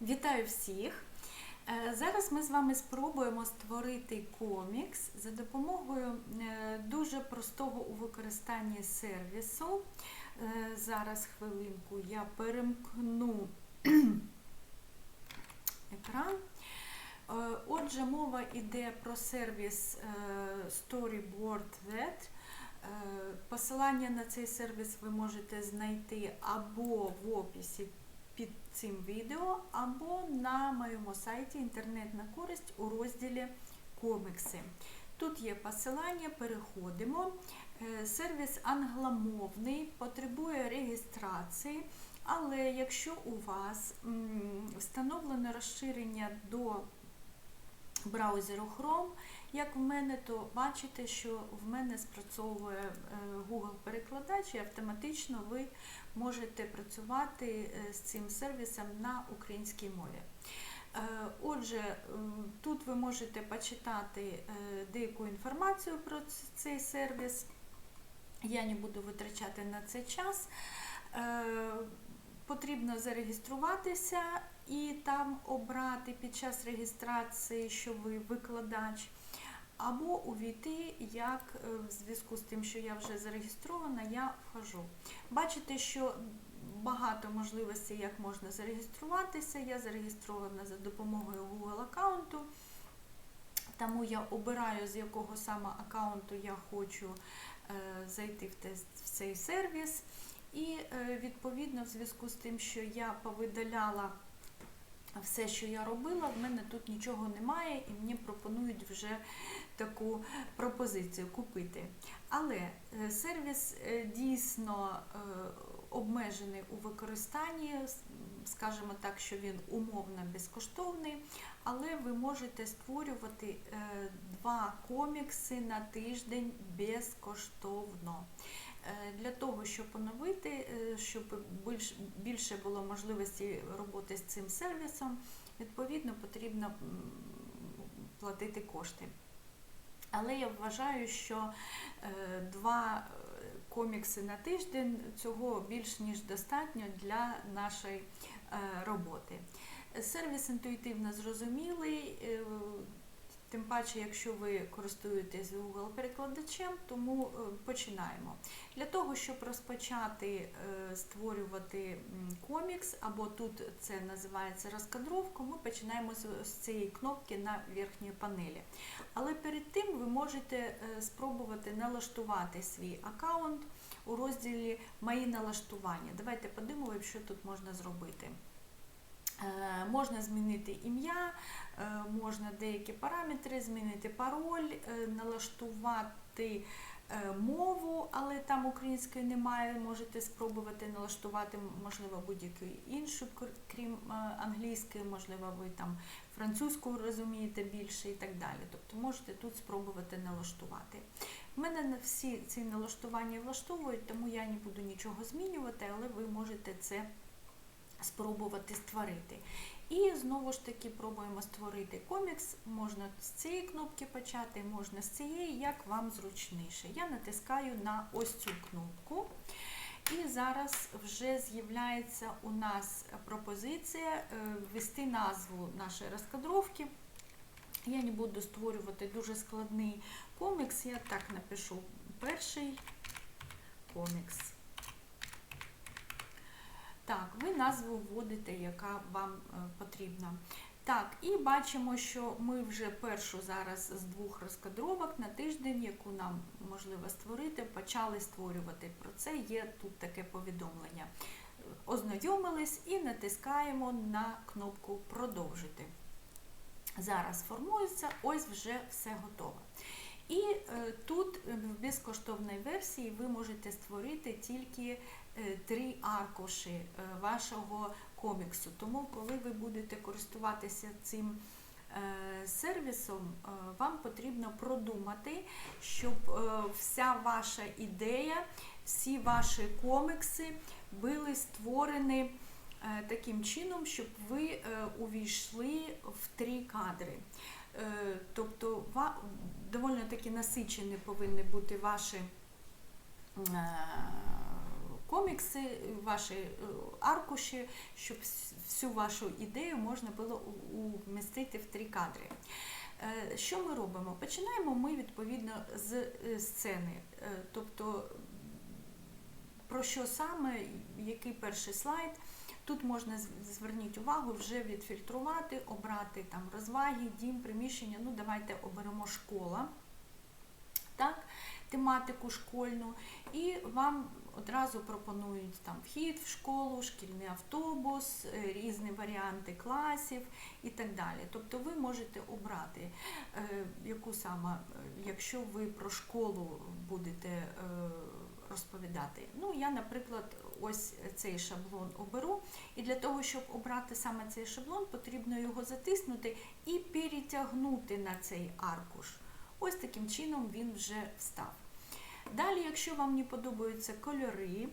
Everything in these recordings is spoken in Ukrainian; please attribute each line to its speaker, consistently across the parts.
Speaker 1: Вітаю всіх! Е, Зараз ми з вами спробуємо створити комікс за допомогою е, дуже простого у використанні сервісу. Е, Зараз хвилинку я перемкну екран. Отже, мова йде про сервіс StoryboardVet. Е, Посилання на цей сервіс ви можете знайти або в описі під цим відео, або на моєму сайті Інтернет на користь у розділі комікси. Тут є посилання, переходимо. Е, Сервіс англомовний, потребує реєстрації, але якщо у вас встановлено розширення до браузеру Chrome, як в мене, то бачите, що в мене спрацьовує е, Google-перекладач і автоматично ви можете працювати е, з цим сервісом на українській мові. Е, Отже, тут ви можете почитати деяку інформацію про цей сервіс. Я не буду витрачати на це час. Потрібно зареєструватися і там обрати під час реєстрації, що ви викладач, або увійти, як е, в зв'язку з тим, що я вже зареєстрована, я вхожу. Бачите, що багато можливостей, як можна зареєструватися. Я зареєстрована за допомогою Google аккаунту. Тому я обираю, з якого саме аккаунту я хочу е, зайти в, цей сервіс. І е, відповідно, в зв'язку з тим, що я повидаляла все, що я робила, в мене тут нічого немає, і мені пропонують вже таку пропозицію купити. Але е, сервіс е, дійсно е, обмежений у використанні, скажімо так, що він умовно безкоштовний, але ви можете створювати два комікси на тиждень безкоштовно. Е, Для того, щоб оновити, е, щоб більше було можливості роботи з цим сервісом, відповідно потрібно платити кошти. Але я вважаю, що е, два комікси на тиждень цього більш ніж достатньо для нашої роботи. Сервіс інтуїтивно зрозумілий. Тим паче, якщо ви користуєтесь Google-перекладачем, тому е, починаємо. Для того, щоб розпочати е, створювати комікс, або тут це називається розкадровка, ми починаємо з, з цієї кнопки на верхній панелі. Але перед тим ви можете е, спробувати налаштувати свій аккаунт у розділі Мої налаштування. Давайте подивимося, що тут можна зробити. Е, Можна змінити ім'я, е, можна деякі параметри, змінити пароль, е, налаштувати мову, але там української немає. Можете спробувати налаштувати, можливо, будь-яку іншу, крім англійської, можливо, ви там французьку розумієте більше і так далі. Тобто можете тут спробувати налаштувати. У мене на всі ці налаштування влаштовують, тому я не буду нічого змінювати, але ви можете це спробувати створити. І знову ж таки пробуємо створити комікс. Можна з цієї кнопки почати, можна з цієї, як вам зручніше. Я натискаю на ось цю кнопку. І зараз вже з'являється у нас пропозиція е, ввести назву нашої розкадровки. Я не буду створювати дуже складний комікс, я так напишу перший комікс. Так, ви назву вводите, яка вам е, потрібна. Так, і бачимо, що ми вже першу зараз з двох розкадровок на тиждень, яку нам можливо створити, почали створювати. Про це є тут таке повідомлення. Ознайомились і натискаємо на кнопку Продовжити. Зараз формується, ось вже все готове. І е, тут е, в безкоштовній версії ви можете створити тільки три аркуші е, вашого коміксу. Тому, коли ви будете користуватися цим е, сервісом, е, вам потрібно продумати, щоб е, вся ваша ідея, всі ваші комікси були створені е, таким чином, щоб ви е, увійшли в три кадри. Е, Тобто доволі таки насичені повинні бути ваші е, комікси, ваші е, аркуші, щоб всю вашу ідею можна було умістити в три кадри. Е, Що ми робимо? Починаємо ми відповідно з е, сцени. Тобто, про що саме, який перший слайд. Тут можна зверніть увагу, вже відфільтрувати, обрати там розваги, дім, приміщення. Ну, давайте оберемо школа, так, тематику школьну, і вам одразу пропонують там вхід в школу, шкільний автобус, е, різні варіанти класів і так далі. Тобто ви можете обрати, е, яку саме, е, якщо ви про школу будете розповідати. Ну, я, наприклад, ось цей шаблон оберу. І для того, щоб обрати саме цей шаблон, потрібно його затиснути і перетягнути на цей аркуш. Ось таким чином він вже встав. Далі, якщо вам не подобаються кольори,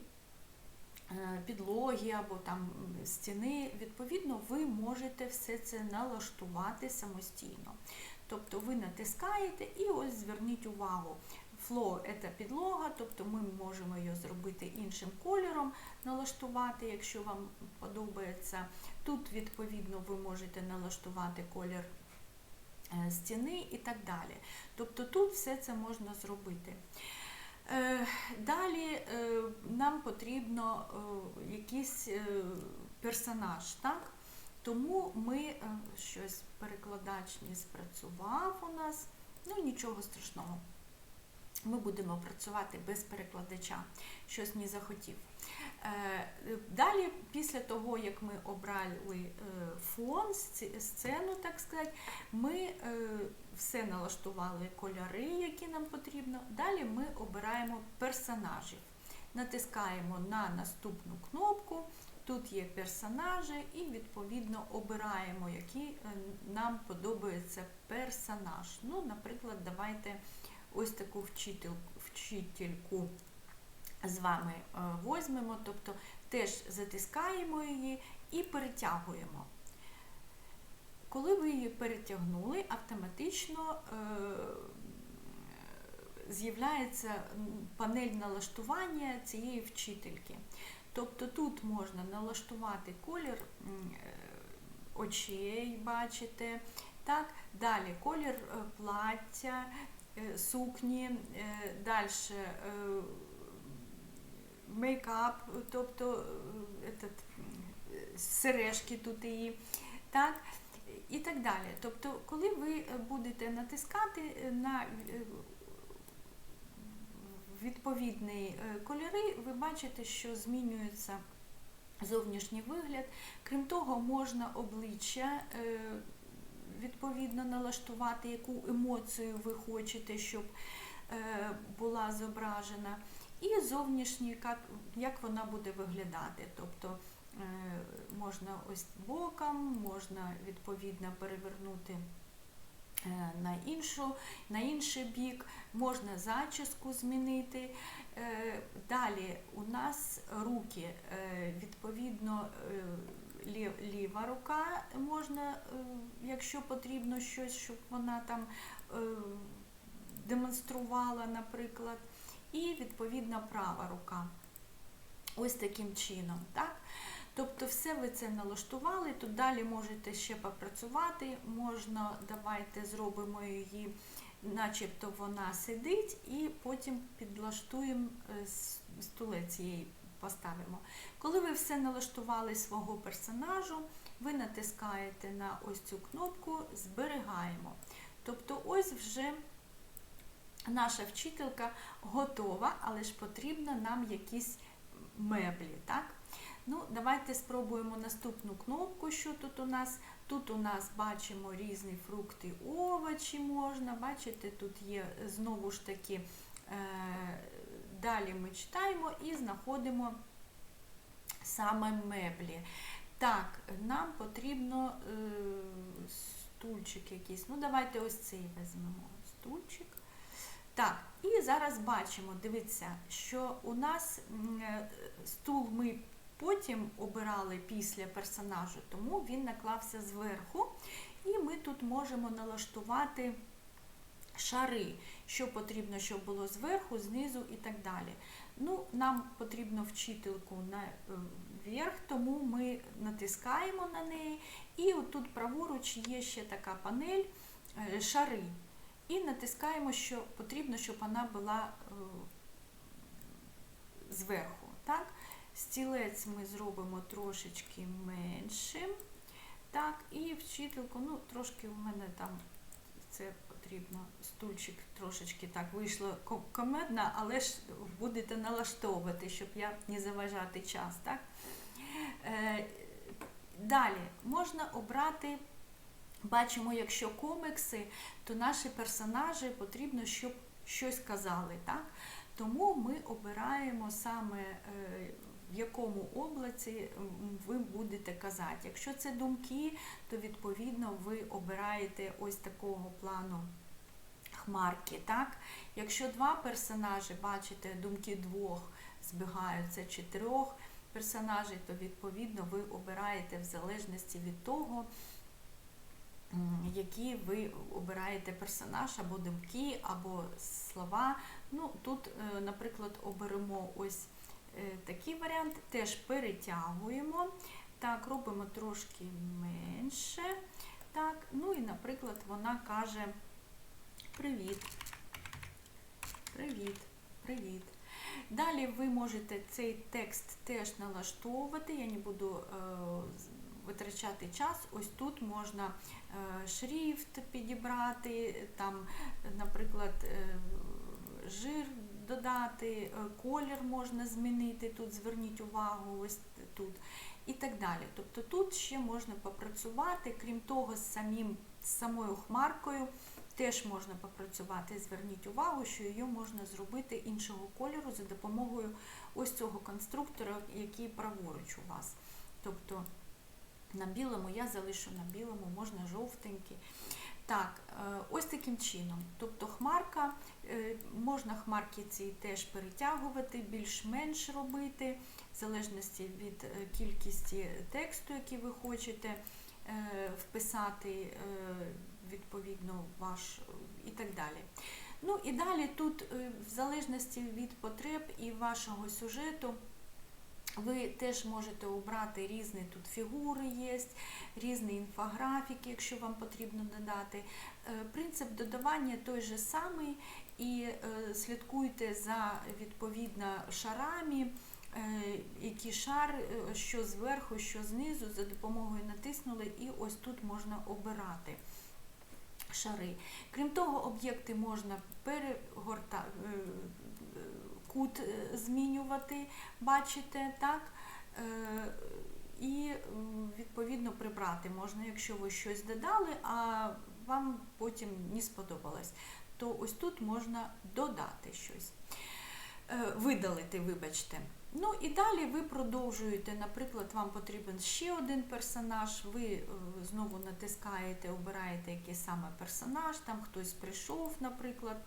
Speaker 1: е, підлоги або там стіни, відповідно, ви можете все це налаштувати самостійно. Тобто ви натискаєте і ось зверніть увагу. Фло це підлога, тобто ми можемо її зробити іншим кольором, налаштувати, якщо вам подобається. Тут, відповідно, ви можете налаштувати колір стіни і так далі. Тобто тут все це можна зробити. Е, Далі е, нам потрібно е, якийсь е, персонаж, так? Тому ми е, щось перекладач не спрацював у нас, ну нічого страшного. Ми будемо працювати без перекладача, щось не захотів. Е, Далі, після того, як ми обрали е, фон, сцену, так сказати, ми е, все налаштували кольори, які нам потрібно. Далі ми обираємо персонажів. Натискаємо на наступну кнопку. Тут є персонажі, і відповідно обираємо, який нам подобається персонаж. Ну, наприклад, давайте ось таку вчитель, вчительку з вами е, возьмемо, тобто теж затискаємо її і перетягуємо. Коли ви її перетягнули, автоматично е, з'являється панель налаштування цієї вчительки. Тобто тут можна налаштувати колір е, очей, бачите, так? далі колір плаття, сукні, далі мейкап, тобто е, этот, сережки тут її, так? і так далі. Тобто, коли ви будете натискати на е, відповідні е, кольори, ви бачите, що змінюється зовнішній вигляд. Крім того, можна обличчя відповідно налаштувати, яку емоцію ви хочете, щоб була зображена. І зовнішній, як, вона буде виглядати. Тобто е, можна ось боком, можна відповідно перевернути е, на, іншу, на інший бік, можна зачіску змінити. Е, Далі у нас руки, відповідно, ліва рука можна, якщо потрібно щось, щоб вона там демонструвала, наприклад, і відповідно права рука. Ось таким чином. Так? Тобто все ви це налаштували, тут далі можете ще попрацювати, можна, давайте зробимо її, начебто вона сидить, і потім підлаштуємо е, стулець її поставимо. Коли ви все налаштували свого персонажу, ви натискаєте на ось цю кнопку Зберігаємо. Тобто ось вже наша вчителька готова, але ж потрібно нам якісь меблі. так? Ну, Давайте спробуємо наступну кнопку, що тут у нас. Тут у нас бачимо різні фрукти, овочі можна. Бачите, тут є знову ж таки, е, далі ми читаємо і знаходимо саме меблі. Так, нам потрібно е, стульчик якийсь. Ну, давайте ось цей візьмемо. Стульчик. Так, і зараз бачимо, дивіться, що у нас е, стул ми потім обирали після персонажу, тому він наклався зверху. І ми тут можемо налаштувати шари, що потрібно, щоб було зверху, знизу і так далі. Ну, нам потрібно вчительку на е, тому ми натискаємо на неї. І отут праворуч є ще така панель е, шари. І натискаємо, що потрібно, щоб вона була е, зверху. Так? Стілець ми зробимо трошечки меншим. Так, і вчительку, ну, трошки у мене там це потрібно, стульчик трошечки так вийшло ко- комедно, але ж будете налаштовувати, щоб я не заважати час. Так? Е, далі можна обрати. Бачимо, якщо комікси, то наші персонажі потрібно, щоб щось казали. Так? Тому ми обираємо саме е, в якому облаці ви будете казати. Якщо це думки, то відповідно ви обираєте ось такого плану хмарки. Так? Якщо два персонажі, бачите, думки двох збігаються чи трьох персонажів, то відповідно ви обираєте в залежності від того, які ви обираєте персонаж або думки, або слова. Ну, тут, е, наприклад, оберемо ось е, такий варіант, теж перетягуємо. Так, робимо трошки менше. Так, ну і, наприклад, вона каже Привіт. Привіт, привіт. Далі ви можете цей текст теж налаштовувати. Я не буду е, витрачати час. Ось тут можна е, шрифт підібрати, там, наприклад, е, жир додати, е, колір можна змінити. Тут зверніть увагу, ось тут. І так далі. Тобто тут ще можна попрацювати, крім того, з самим з самою хмаркою теж можна попрацювати. Зверніть увагу, що її можна зробити іншого кольору за допомогою ось цього конструктора, який праворуч у вас. Тобто на білому я залишу на білому, можна жовтенький. Так, е, ось таким чином. Тобто хмарка, е, можна хмарки ці теж перетягувати, більш-менш робити, в залежності від е, кількості тексту, який ви хочете вписати відповідно ваш і так далі. Ну і далі тут, в залежності від потреб і вашого сюжету, ви теж можете обрати різні тут фігури є, різні інфографіки, якщо вам потрібно додати. Е, Принцип додавання той же самий, і е, слідкуйте за відповідно шарами, е, який шар, що зверху, що знизу, за допомогою натиснули, і ось тут можна обирати шари. Крім того, об'єкти можна перегорта... кут е, змінювати, бачите, так? Е, І відповідно прибрати можна, якщо ви щось додали, а вам потім не сподобалось, то ось тут можна додати щось. Е, Видалити, вибачте. Ну і далі ви продовжуєте, наприклад, вам потрібен ще один персонаж, ви знову натискаєте, обираєте який саме персонаж, там хтось прийшов, наприклад.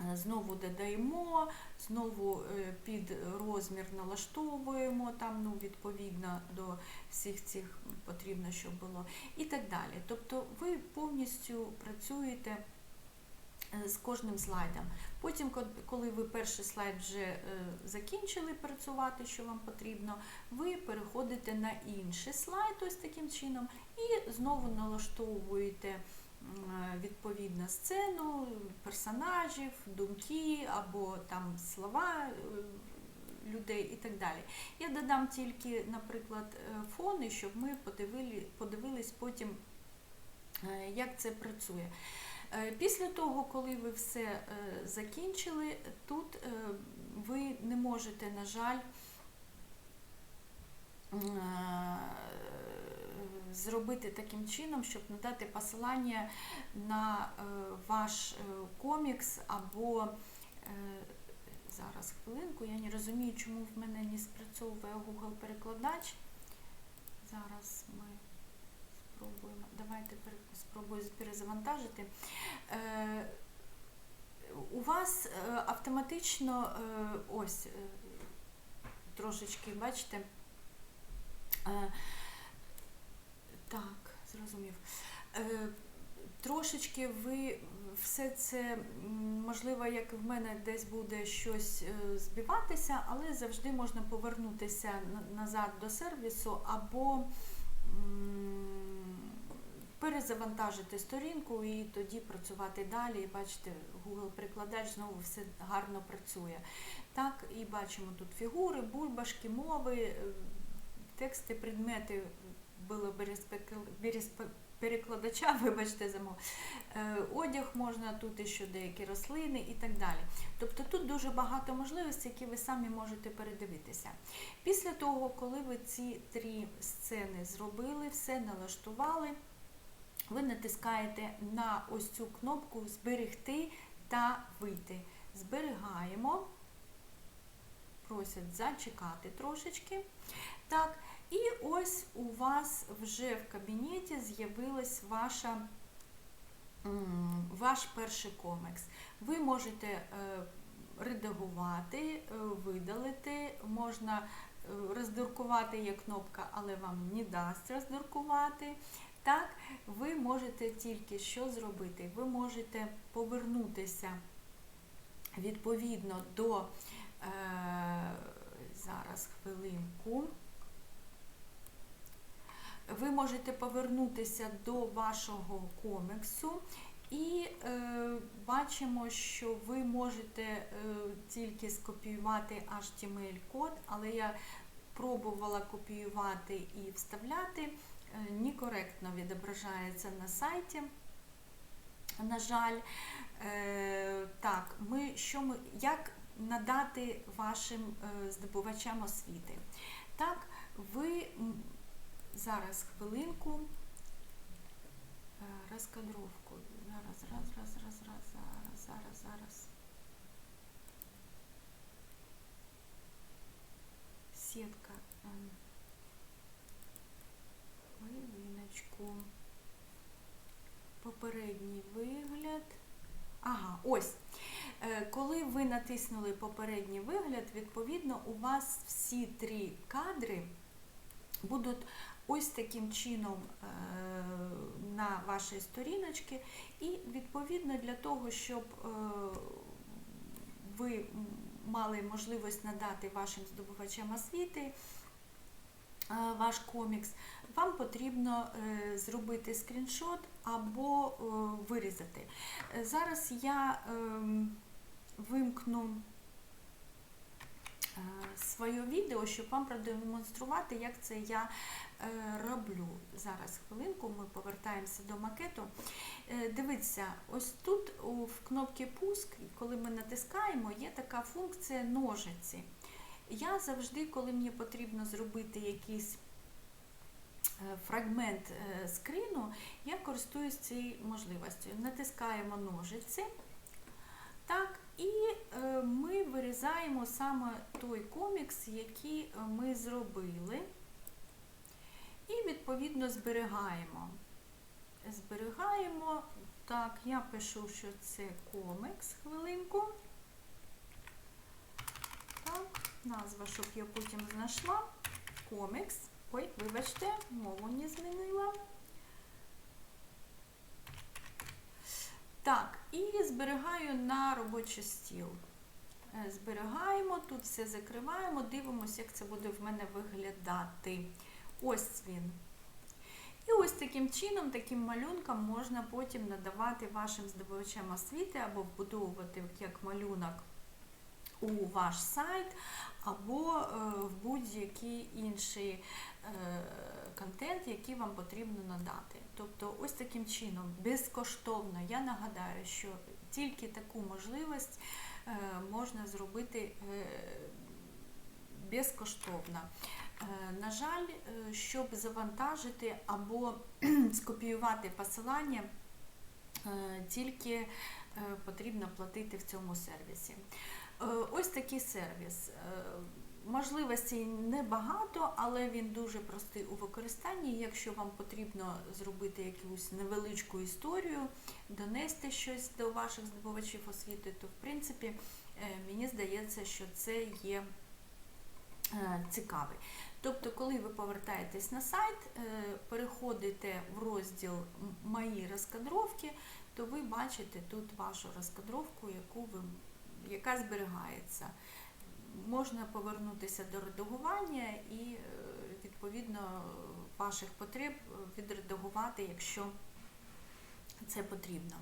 Speaker 1: Е, Знову додаємо, знову е, під розмір налаштовуємо, там, ну, відповідно до всіх цих потрібно, щоб було, і так далі. Тобто ви повністю працюєте е, з кожним слайдом. Потім, коли ви перший слайд вже закінчили працювати, що вам потрібно, ви переходите на інший слайд ось таким чином і знову налаштовуєте відповідно сцену, персонажів, думки або там слова е, людей і так далі. Я додам тільки, наприклад, е, фони, щоб ми подивили, подивились потім, е, як це працює. Е, Після того, коли ви все е, закінчили, тут е, ви не можете, на жаль, е, зробити таким чином, щоб надати посилання на е, ваш е, комікс або е, зараз хвилинку, я не розумію, чому в мене не спрацьовує Google перекладач. Зараз ми спробуємо. Давайте спробую перезавантажити. У вас автоматично ось трошечки, бачите. Так, зрозумів. Е, трошечки ви все це можливо, як в мене десь буде щось е, збиватися, але завжди можна повернутися назад до сервісу або перезавантажити сторінку і тоді працювати далі. І бачите, Google перекладач знову все гарно працює. Так, і бачимо тут фігури, бульбашки, мови, е, тексти, предмети було перекладача, вибачте за мову. Е, Одяг можна тут і ще деякі рослини і так далі. Тобто тут дуже багато можливостей, які ви самі можете передивитися. Після того, коли ви ці три сцени зробили, все налаштували, ви натискаєте на ось цю кнопку Зберегти та вийти. Зберігаємо, просять зачекати трошечки. Так, і ось у вас вже в кабінеті з'явилась ваша, ваш перший комікс. Ви можете е, редагувати, е, видалити, можна е, роздуркувати є кнопка, але вам не дасть роздуркувати. Так, ви можете тільки що зробити? Ви можете повернутися відповідно до зараз хвилинку. Ви можете повернутися до вашого коміксу і е, бачимо, що ви можете е, тільки скопіювати HTML-код, але я пробувала копіювати і вставляти, е, некоректно відображається на сайті. На жаль, е, так, ми, що ми, як надати вашим е, здобувачам освіти? Так, ви зараз хвилинку. Е, Розкадровку. Зараз, раз, раз, раз, раз, зараз, зараз, зараз. Сітка. ем, Хвилиночку. Попередній вигляд. Ага, ось. Е, Коли ви натиснули попередній вигляд, відповідно, у вас всі три кадри будуть ось таким чином е, на вашій сторіночці. І відповідно для того, щоб е, ви мали можливість надати вашим здобувачам освіти е, ваш комікс, вам потрібно зробити скріншот або вирізати. Зараз я ем, вимкну своє відео, щоб вам продемонструвати, як це я е, роблю. Зараз хвилинку, ми повертаємося до макету. Е, Дивіться, ось тут в кнопці пуск, коли ми натискаємо, є така функція ножиці. Я завжди, коли мені потрібно зробити якийсь е, фрагмент е, скріну, я користуюсь цією можливістю. Натискаємо ножиці. І е, ми вирізаємо саме той комікс, який е, ми зробили, і відповідно зберігаємо. Зберігаємо. Так, я пишу, що це комікс, хвилинку. Так, назва, щоб я потім знайшла. Комікс. Ой, вибачте, мову не змінила. Так, і зберігаю на робочий стіл. Е, Зберігаємо, тут все закриваємо, дивимося, як це буде в мене виглядати. Ось він. І ось таким чином, таким малюнком можна потім надавати вашим здобувачам освіти або вбудовувати як малюнок у ваш сайт, або е, в будь-який інший е, контент, який вам потрібно надати. Тобто, ось таким чином, безкоштовно, я нагадаю, що тільки таку можливість е, можна зробити е, безкоштовно. Е, На жаль, щоб завантажити або скопіювати посилання, тільки потрібно платити в цьому сервісі. Ось такий сервіс. Можливостей небагато, але він дуже простий у використанні. Якщо вам потрібно зробити якусь невеличку історію, донести щось до ваших здобувачів освіти, то в принципі е, мені здається, що це є е, цікавий. Тобто, коли ви повертаєтесь на сайт, е, переходите в розділ Мої розкадровки, то ви бачите тут вашу розкадровку, яку ви, яка зберігається. Можна повернутися до редагування і е, відповідно ваших потреб відредагувати, якщо це потрібно.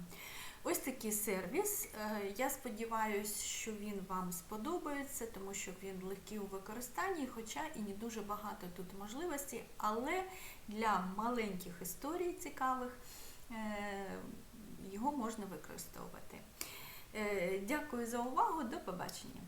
Speaker 1: Ось такий сервіс. Е, Я сподіваюся, що він вам сподобається, тому що він легкий у використанні, хоча і не дуже багато тут можливостей, але для маленьких історій цікавих е, його можна використовувати. Дякую за увагу, до побачення.